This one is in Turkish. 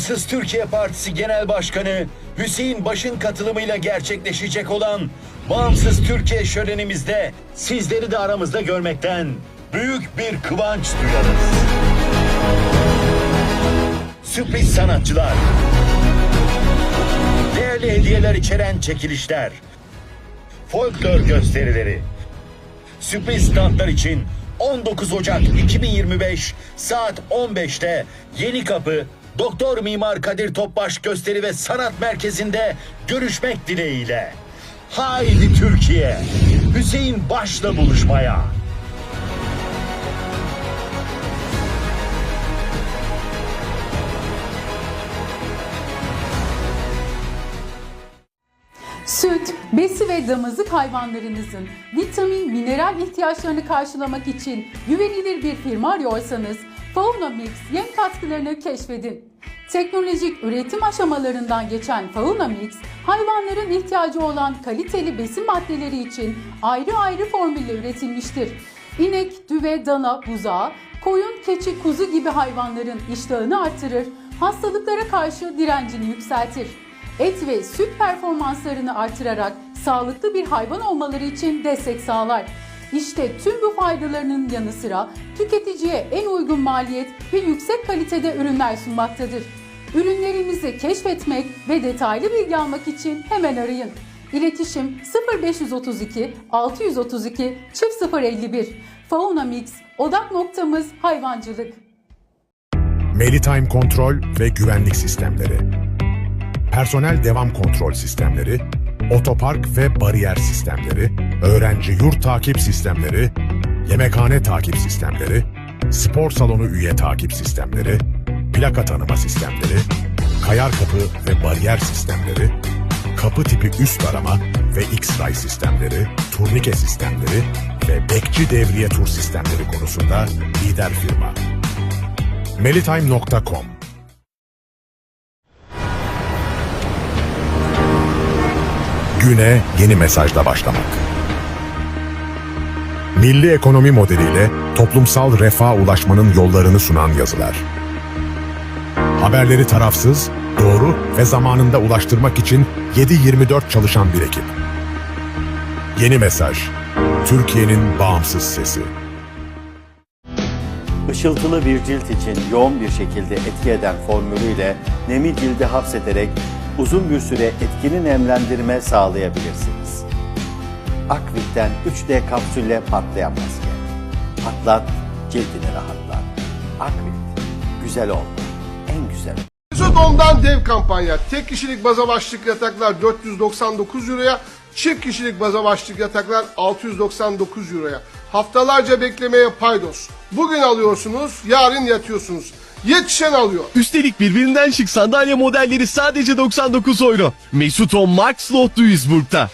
Bağımsız Türkiye Partisi Genel Başkanı Hüseyin Baş'ın katılımıyla gerçekleşecek olan Bağımsız Türkiye şölenimizde sizleri de aramızda görmekten büyük bir kıvanç duyarız. Sürpriz sanatçılar, değerli hediyeler içeren çekilişler, folklor gösterileri, sürpriz standlar için 19 Ocak 2025 saat 15'te Yeni Kapı Doktor Mimar Kadir Topbaş Gösteri ve Sanat Merkezi'nde görüşmek dileğiyle. Haydi Türkiye! Hüseyin Baş'la buluşmaya. Süt, besi ve damızlık hayvanlarınızın vitamin, mineral ihtiyaçlarını karşılamak için güvenilir bir firma arıyorsanız Fauna Mix yem katkılarını keşfedin. Teknolojik üretim aşamalarından geçen Fauna Mix, hayvanların ihtiyacı olan kaliteli besin maddeleri için ayrı ayrı formülle üretilmiştir. İnek, düve, dana, buzağı, koyun, keçi, kuzu gibi hayvanların iştahını artırır, hastalıklara karşı direncini yükseltir et ve süt performanslarını artırarak sağlıklı bir hayvan olmaları için destek sağlar. İşte tüm bu faydalarının yanı sıra tüketiciye en uygun maliyet ve yüksek kalitede ürünler sunmaktadır. Ürünlerimizi keşfetmek ve detaylı bilgi almak için hemen arayın. İletişim 0532 632 0051. Fauna Mix odak noktamız hayvancılık. Maritime kontrol ve güvenlik sistemleri. Personel devam kontrol sistemleri, otopark ve bariyer sistemleri, öğrenci yurt takip sistemleri, yemekhane takip sistemleri, spor salonu üye takip sistemleri, plaka tanıma sistemleri, kayar kapı ve bariyer sistemleri, kapı tipi üst arama ve X-ray sistemleri, turnike sistemleri ve bekçi devriye tur sistemleri konusunda lider firma. Melitime.com Güne yeni mesajla başlamak. Milli ekonomi modeliyle toplumsal refaha ulaşmanın yollarını sunan yazılar. Haberleri tarafsız, doğru ve zamanında ulaştırmak için 7-24 çalışan bir ekip. Yeni mesaj. Türkiye'nin bağımsız sesi. Işıltılı bir cilt için yoğun bir şekilde etki eden formülüyle nemi cildi hapsederek uzun bir süre etkili nemlendirme sağlayabilirsiniz. Akvit'ten 3D kapsülle patlayan maske. Patlat, cildini rahatlat. Akvit, güzel olma, en güzel Mesut.com'dan dev kampanya. Tek kişilik baza başlık yataklar 499 euroya, çift kişilik baza başlık yataklar 699 euroya. Haftalarca beklemeye paydos. Bugün alıyorsunuz, yarın yatıyorsunuz. Yetişen alıyor. Üstelik birbirinden şık sandalye modelleri sadece 99 euro. Mesut On Max Lot Duisburg'da.